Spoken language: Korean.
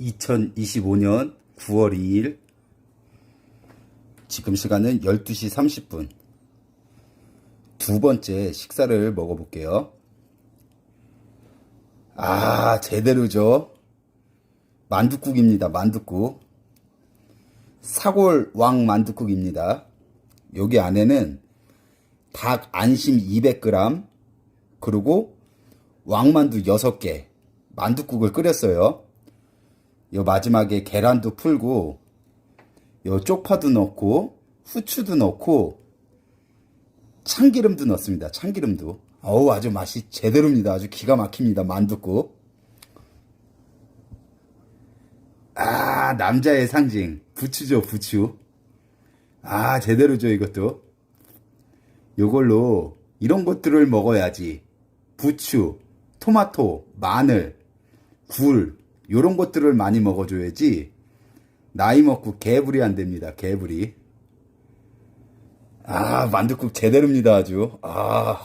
2025년 9월 2일 지금 시간은 12시 30분 두 번째 식사를 먹어볼게요. 아, 제대로죠. 만두국입니다. 만두국. 사골 왕 만두국입니다. 여기 안에는 닭 안심 200g 그리고 왕만두 6개 만두국을 끓였어요. 요 마지막에 계란도 풀고 요 쪽파도 넣고 후추도 넣고 참기름도 넣습니다. 참기름도. 어우 아주 맛이 제대로입니다. 아주 기가 막힙니다. 만두국. 아 남자의 상징 부추죠 부추. 아 제대로죠 이것도. 요걸로 이런 것들을 먹어야지. 부추, 토마토, 마늘, 굴 요런 것들을 많이 먹어줘야지 나이 먹고 개불이 안 됩니다. 개불이. 아 만두국 제대로입니다 아주. 아